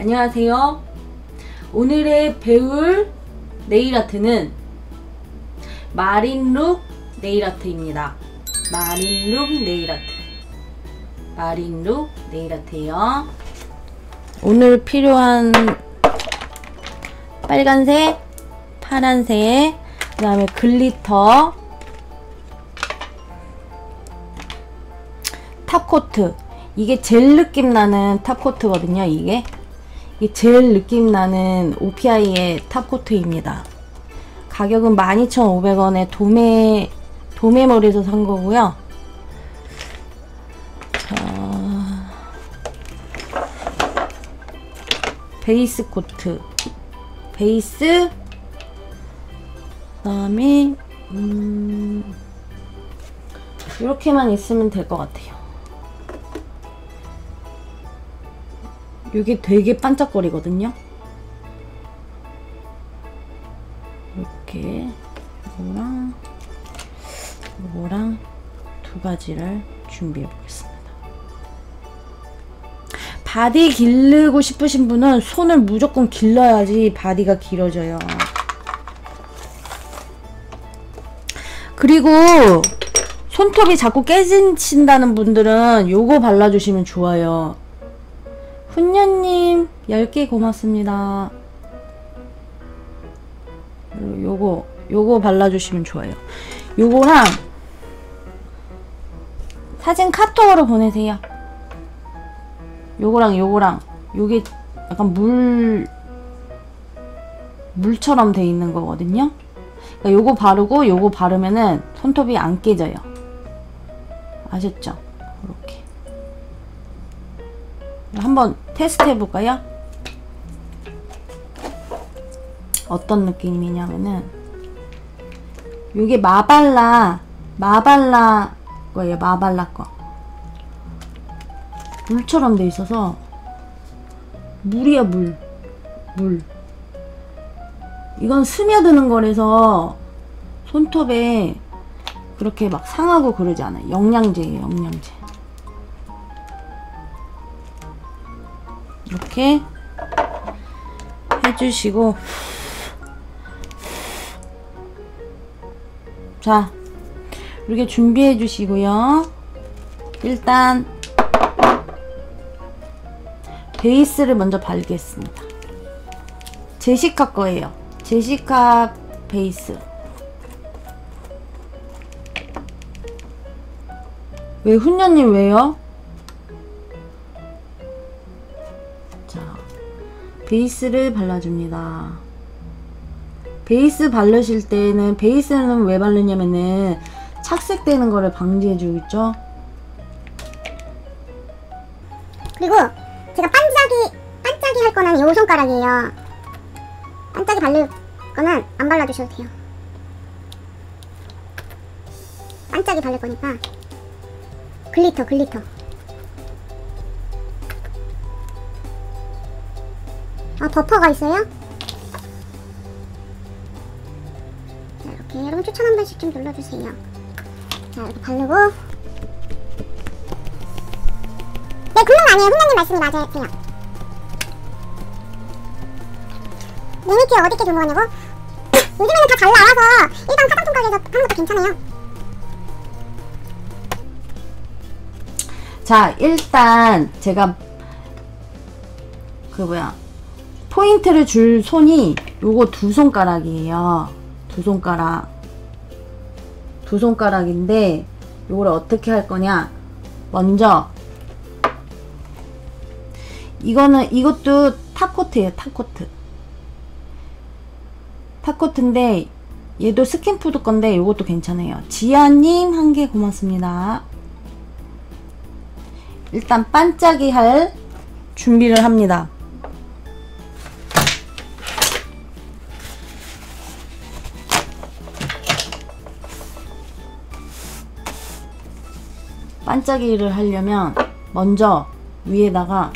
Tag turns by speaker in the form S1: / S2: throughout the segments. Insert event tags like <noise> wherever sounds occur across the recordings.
S1: 안녕하세요. 오늘의 배울 네일아트는 마린룩 네일아트입니다. 마린룩 네일아트. 마린룩 네일아트예요. 오늘 필요한 빨간색, 파란색, 그 다음에 글리터, 탑코트. 이게 젤 느낌 나는 탑코트거든요, 이게. 젤 느낌 나는 OPI의 탑코트입니다. 가격은 12,500원에 도매, 도매몰에서 산 거고요. 자, 베이스 코트. 베이스, 그 다음에, 음, 이렇게만 있으면 될 것 같아요. 이게 되게 반짝거리거든요. 이렇게 이거랑 이거랑 두 가지를 준비해 보겠습니다. 바디 기르고 싶으신 분은 손을 무조건 길러야지 바디가 길어져요. 그리고 손톱이 자꾸 깨진친다는 분들은 요거 발라주시면 좋아요. 훈녀님 10개 고맙습니다. 요거 요거 발라주시면 좋아요. 요거랑 사진 카톡으로 보내세요. 요거랑 요거랑 요게 약간 물 물처럼 돼 있는 거거든요. 그러니까 요거 바르고 요거 바르면은 손톱이 안 깨져요. 아셨죠? 한번 테스트 해볼까요? 어떤 느낌이냐면은 요게 마발라 마발라 거예요 마발라 거 물처럼 돼 있어서 물이야 물 물. 이건 스며드는 거라서 손톱에 그렇게 막 상하고 그러지 않아요 영양제예요 영양제 이렇게 해주시고. 자 이렇게 준비해 주시고요. 일단 베이스를 먼저 바르겠습니다. 제시카 거예요. 제시카 베이스. 왜 훈녀님 왜요? 베이스를 발라줍니다. 베이스 바르실 때는 베이스는 왜 바르냐면은 착색되는 거를 방지해주겠죠?
S2: 그리고 제가 반짝이 반짝이 할 거는 요 손가락이에요. 반짝이 바를 거는 안 발라주셔도 돼요. 반짝이 바를 거니까 글리터 글리터 아 버퍼가 있어요? 자 이렇게 여러분 추천 한 번씩 좀 눌러주세요. 자 이렇게 바르고. 네거 아니에요. 훈장님 말씀이 맞으세요 매니큐어 어디게 조모하냐고? 요즘에는 다 잘 나와서 일반 화장품 가게에서 하는 것도 괜찮아요.
S1: 자 일단 제가 그 뭐야 포인트를 줄 손이 요거 두 손가락이에요. 두 손가락. 두 손가락인데 요걸 어떻게 할 거냐? 먼저 이거는 이것도 탑코트예요. 탑코트. 탑코트인데 얘도 스킨푸드 건데 요것도 괜찮아요. 지아님 한 개 고맙습니다. 일단 반짝이 할 준비를 합니다. 반짝이를 하려면 먼저 위에다가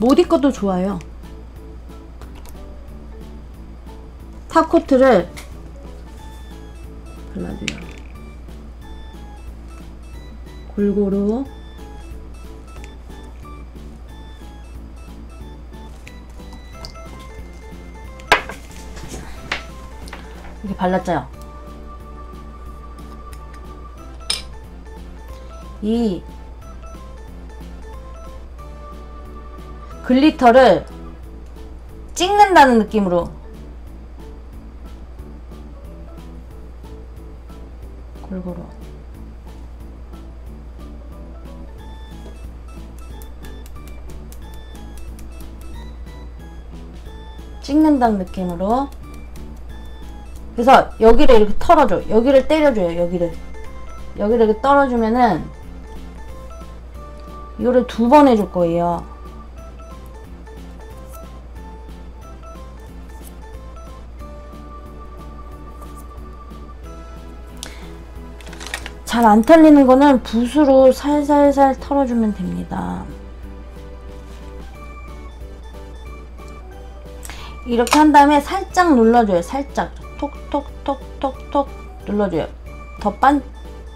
S1: 모디 것도 좋아요. 탑코트를 발라줘요. 골고루. 이렇게 발랐어요 이 글리터를 찍는다는 느낌으로. 골고루. 찍는다는 느낌으로. 그래서 여기를 이렇게 털어줘. 여기를 때려줘요 여기를. 여기를 이렇게 떨어주면은 이거를 두 번 해줄 거예요 잘 안 털리는 거는 붓으로 살살살 털어주면 됩니다. 이렇게 한 다음에 살짝 눌러줘요. 살짝 톡톡톡톡톡 눌러줘요. 더 빤,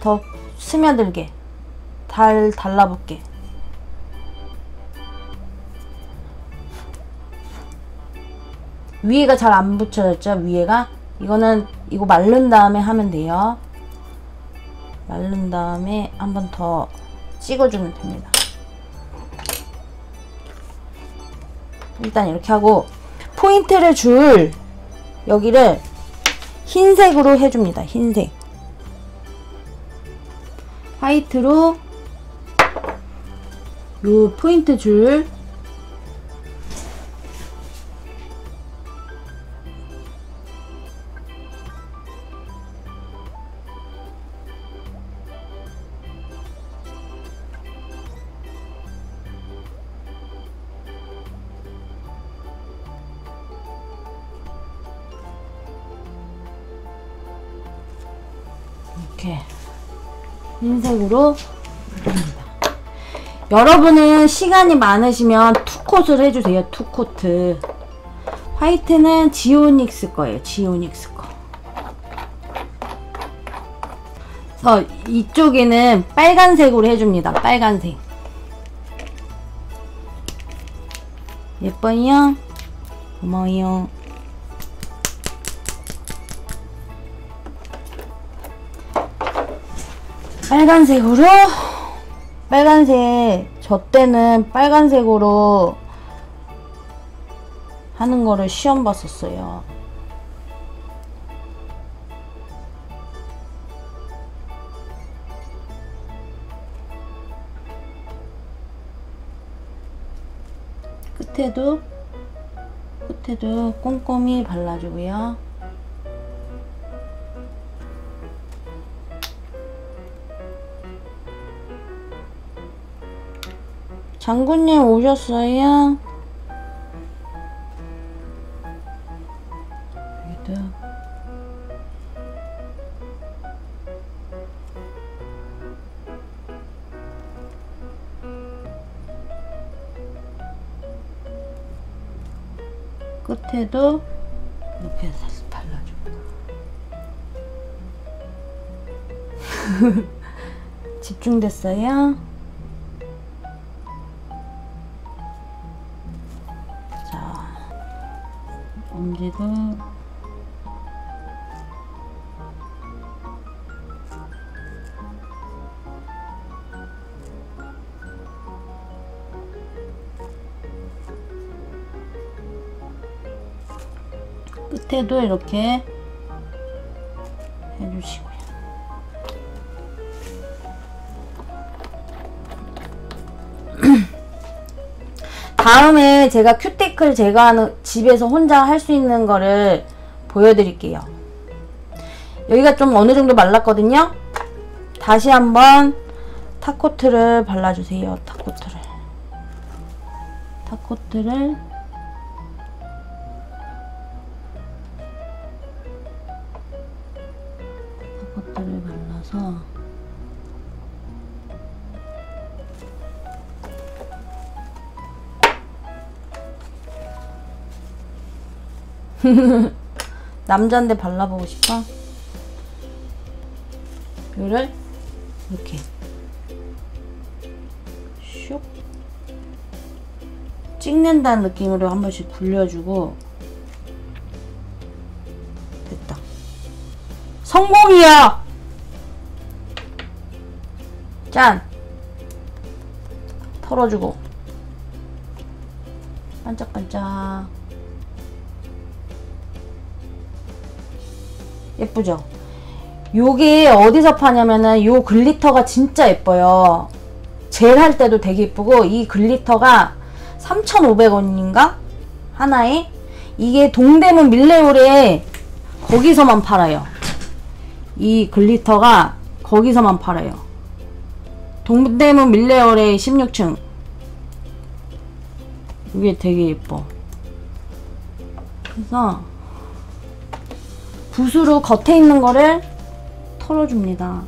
S1: 더 스며들게. 달, 달라붙게. 위에가 잘 안 붙여졌죠? 위에가? 이거는 이거 마른 다음에 하면 돼요. 마른 다음에 한 번 더 찍어주면 됩니다. 일단 이렇게 하고 포인트를 줄 여기를 흰색으로 해줍니다. 흰색. 화이트로 요 포인트 줄 이렇게 흰색으로 합니다. 여러분은 시간이 많으시면 투콧을 해주세요. 투코트. 화이트는 지오닉스 거예요. 지오닉스 거. 그래서 이쪽에는 빨간색으로 해줍니다. 빨간색. 예뻐요? 고마워요. 빨간색으로 빨간색 저 때는 빨간색으로 하는 거를 시험 봤었어요. 끝에도 끝에도 꼼꼼히 발라주고요. 장군님 오셨어요? 여기도 끝에도 이렇게 살짝 발라주고 <laughs> 집중됐어요? 엄지도 끝에도 이렇게 해주시고 다음에 제가 큐테클 제거하는 집에서 혼자 할 수 있는 거를 보여드릴게요. 여기가 좀 어느 정도 말랐거든요. 다시 한번 타코트를 발라주세요. 타코트를. 타코트를 타코트를 발라서 <laughs> 남자인데 발라보고 싶어? 이거를 이렇게 슉 찍는다는 느낌으로 한 번씩 굴려주고 됐다 성공이야! 짠! 털어주고. 반짝반짝. 예쁘죠? 요게 어디서 파냐면은 요 글리터가 진짜 예뻐요. 젤 할 때도 되게 예쁘고 이 글리터가 3,500원인가? 하나에? 이게 동대문 밀레올에 거기서만 팔아요. 이 글리터가 거기서만 팔아요. 동대문 밀레올의 16층. 이게 되게 예뻐. 그래서 붓으로 겉에 있는 거를 털어줍니다.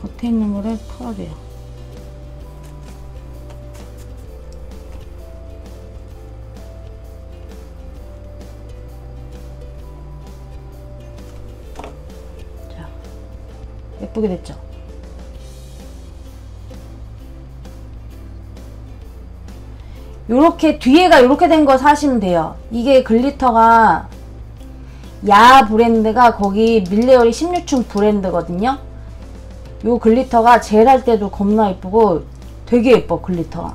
S1: 겉에 있는 거를 털어줘요. 자, 예쁘게 됐죠? 요렇게 뒤에가 요렇게 된 거 사시면 돼요. 이게 글리터가 야 브랜드가 거기 밀레어리 16층 브랜드거든요. 요 글리터가 젤 할 때도 겁나 예쁘고 되게 예뻐 글리터가.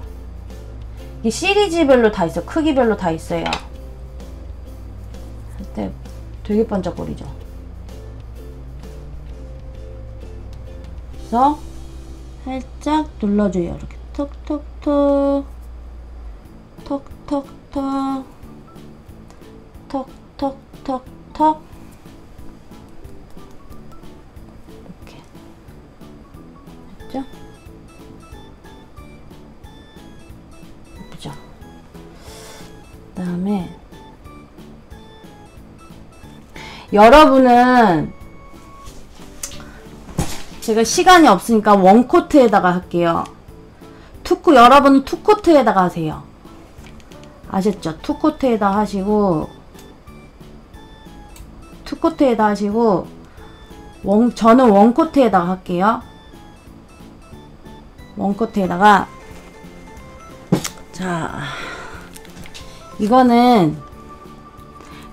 S1: 이 시리즈별로 다 있어. 크기별로 다 있어요. 할때 되게 반짝거리죠. 그래서 살짝 눌러줘요. 이렇게 톡톡톡 톡톡톡 톡톡톡톡 이렇게 됐죠? 예쁘죠? 그 다음에 여러분은 제가 시간이 없으니까 원코트에다가 할게요. 투코 여러분은 투코트에다가 하세요. 아셨죠? 투코트에다 하시고 투코트에다 하시고 원 저는 원코트에다가 할게요. 원코트에다가 자 이거는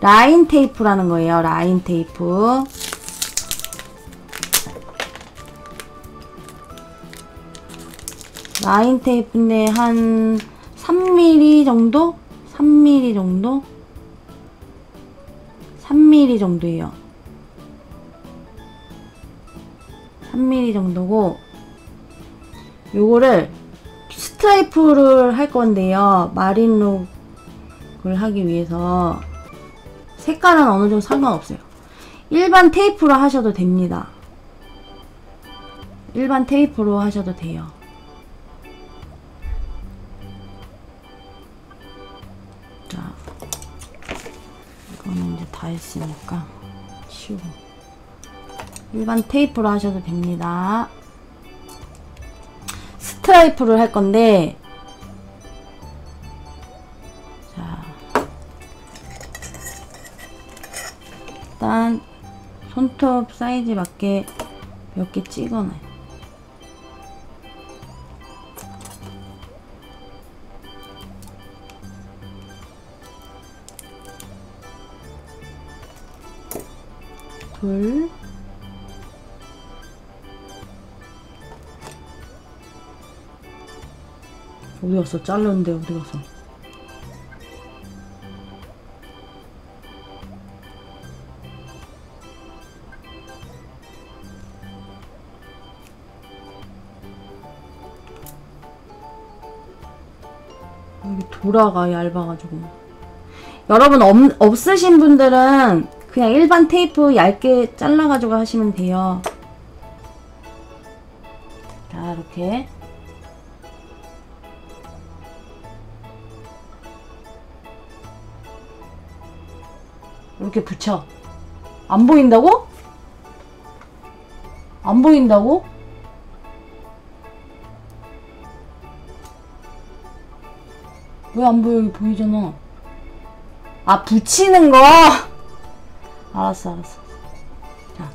S1: 라인 테이프라는 거예요. 라인 테이프. 라인 테이프인데 한 3mm 정도? 3mm 정도? 3mm 정도예요. 3mm 정도고 요거를 스트라이프를 할 건데요. 마린룩을 하기 위해서 색깔은 어느 정도 상관없어요. 일반 테이프로 하셔도 됩니다. 일반 테이프로 하셔도 돼요. 다 했으니까 치우고 일반 테이프로 하셔도 됩니다. 스트라이프를 할 건데 자 일단 손톱 사이즈 맞게 몇 개 찍어놔요. 둘 어디 갔어? 잘랐는데 어디 갔어? 여기 돌아가 얇아가지고 여러분 없, 없으신 분들은 그냥 일반 테이프 얇게 잘라가지고 하시면 돼요 자 이렇게 이렇게 붙여. 안 보인다고? 안 보인다고? 왜 안 보여? 여기 보이잖아. 아, 붙이는 거? 알았어 알았어. 자.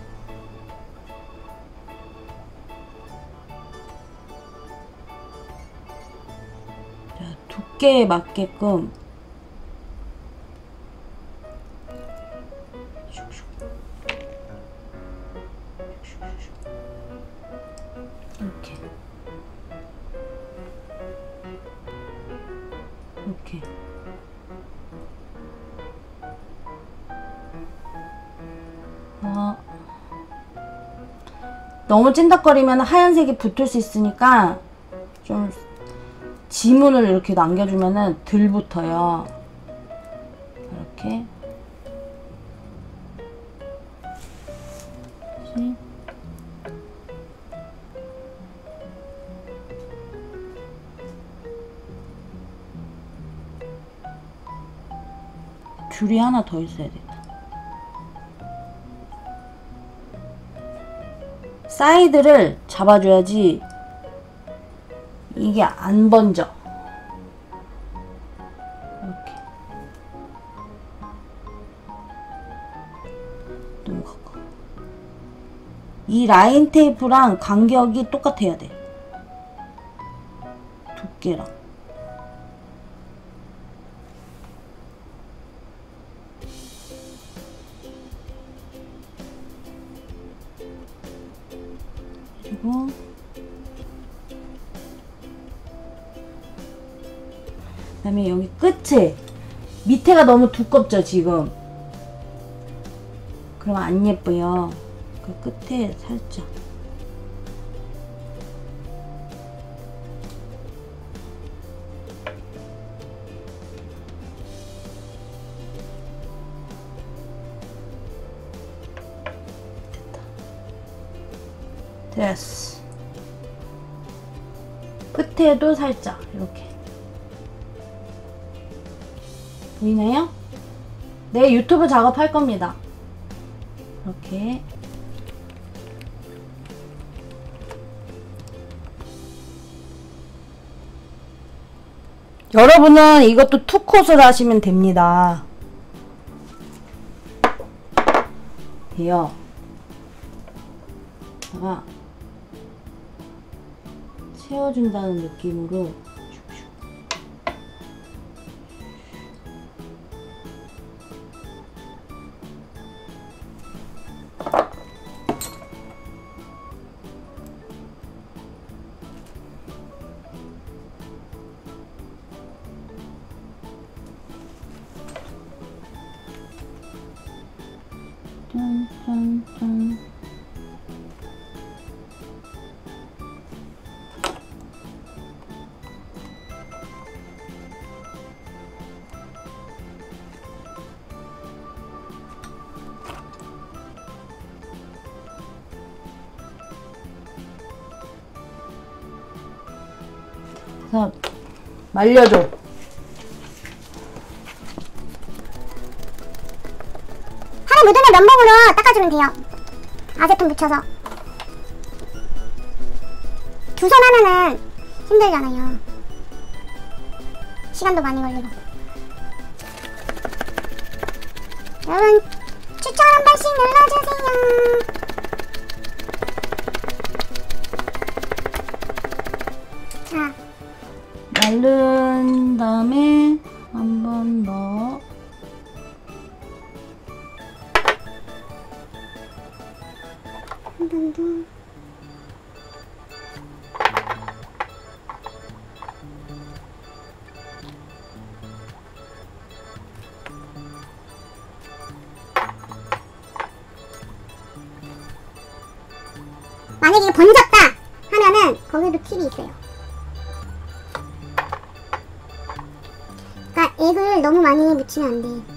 S1: 두께에 맞게끔 너무 찐덕거리면 하얀색이 붙을 수 있으니까 좀 지문을 이렇게 남겨주면은 덜 붙어요. 이렇게. 줄이 하나 더 있어야 돼. 사이드를 잡아줘야지 이게 안 번져. 이렇게. 너무 가까워. 이 라인 테이프랑 간격이 똑같아야 돼. 두께랑. 그리고. 그 다음에 여기 끝에 밑에가 너무 두껍죠 지금? 그럼 안 예뻐요. 그 끝에 살짝 됐어. 끝에도 살짝 이렇게 보이나요? 내 유튜브 작업할 겁니다. 이렇게 여러분은 이것도 투컷으로 하시면 됩니다. 돼요. 다가 채워준다는 느낌으로 그래서 말려줘.
S2: 하루 묻으면 면봉으로 닦아주면 돼요. 아제품 묻혀서. 두 손 하면은 힘들잖아요. 시간도 많이 걸리고. 여러분, 추천 한 번씩 눌러주세요. 만약에 번졌다 하면은 거기도 팁이 있어요. 그러니까 액을 너무 많이 묻히면 안 돼.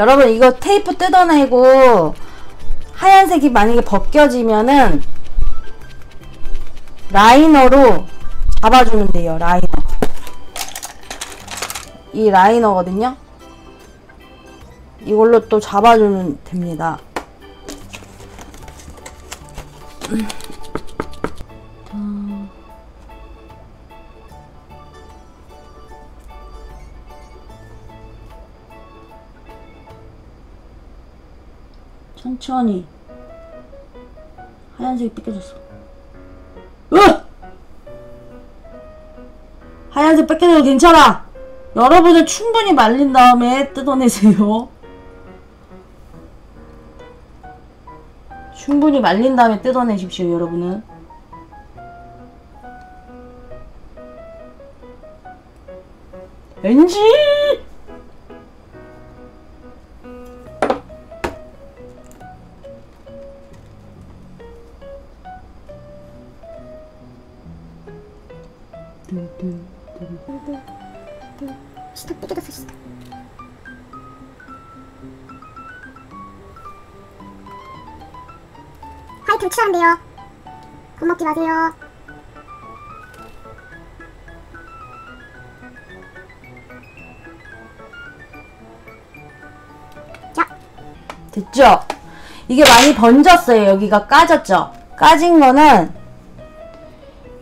S1: 여러분 이거 테이프 뜯어내고 하얀색이 만약에 벗겨지면은 라이너로 잡아주면 돼요 라이너 이 라이너거든요 이걸로 또 잡아주면 됩니다. 천천히 하얀색이 뺏겨졌어. 으! 하얀색 뺏겨져도 괜찮아. 여러분은 충분히 말린 다음에 뜯어내세요. 충분히 말린 다음에 뜯어내십시오, 여러분은. 왠지!
S2: 시다 삐져졌어 시다 화이트 칠하는데요 겁먹지 마세요 자
S1: 됐죠? 이게 많이 번졌어요. 여기가 까졌죠? 까진 거는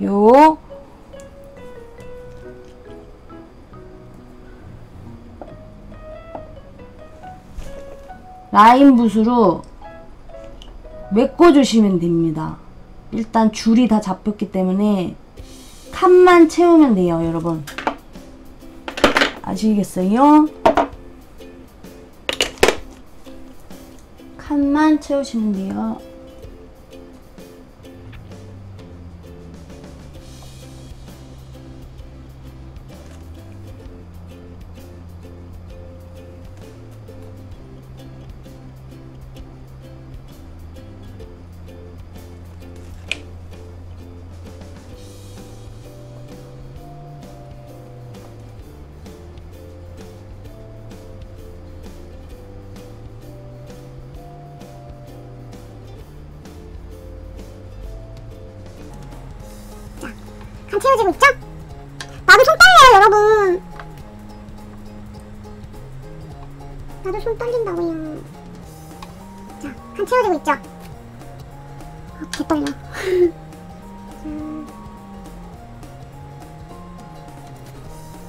S1: 요 라인 붓으로 메꿔주시면 됩니다. 일단 줄이 다 잡혔기 때문에 칸만 채우면 돼요, 여러분. 아시겠어요? 칸만 채우시면 돼요.
S2: 나도 손 떨린다고요 자, 간 채워지고 있죠? 아, 개 떨려 <laughs>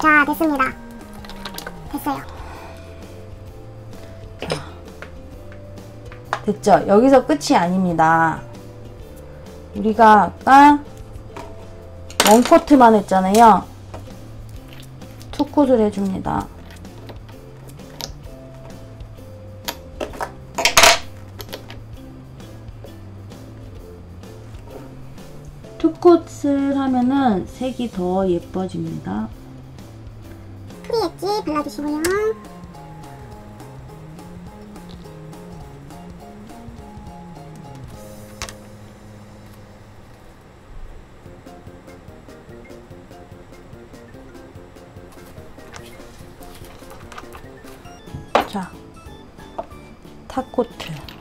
S2: 자, 됐습니다 됐어요
S1: 됐죠? 여기서 끝이 아닙니다. 우리가 아까 원코트만 했잖아요. 투코트를 해줍니다. 하면은 색이 더 예뻐집니다.
S2: 프리 엣지 발라주시고요
S1: 자, 타코트.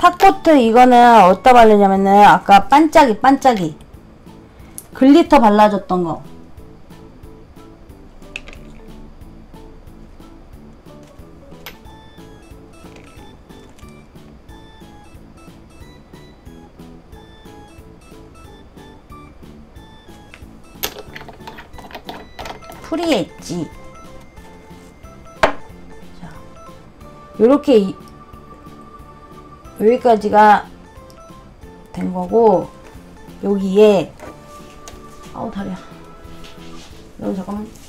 S1: 타코트 이거는 어디다 바르냐면은 아까 반짝이 반짝이 글리터 발라줬던 거. 프리했지. 자, 요렇게 이- 여기까지가 된 거고 여기에 아우 다리야. 여기 잠깐만.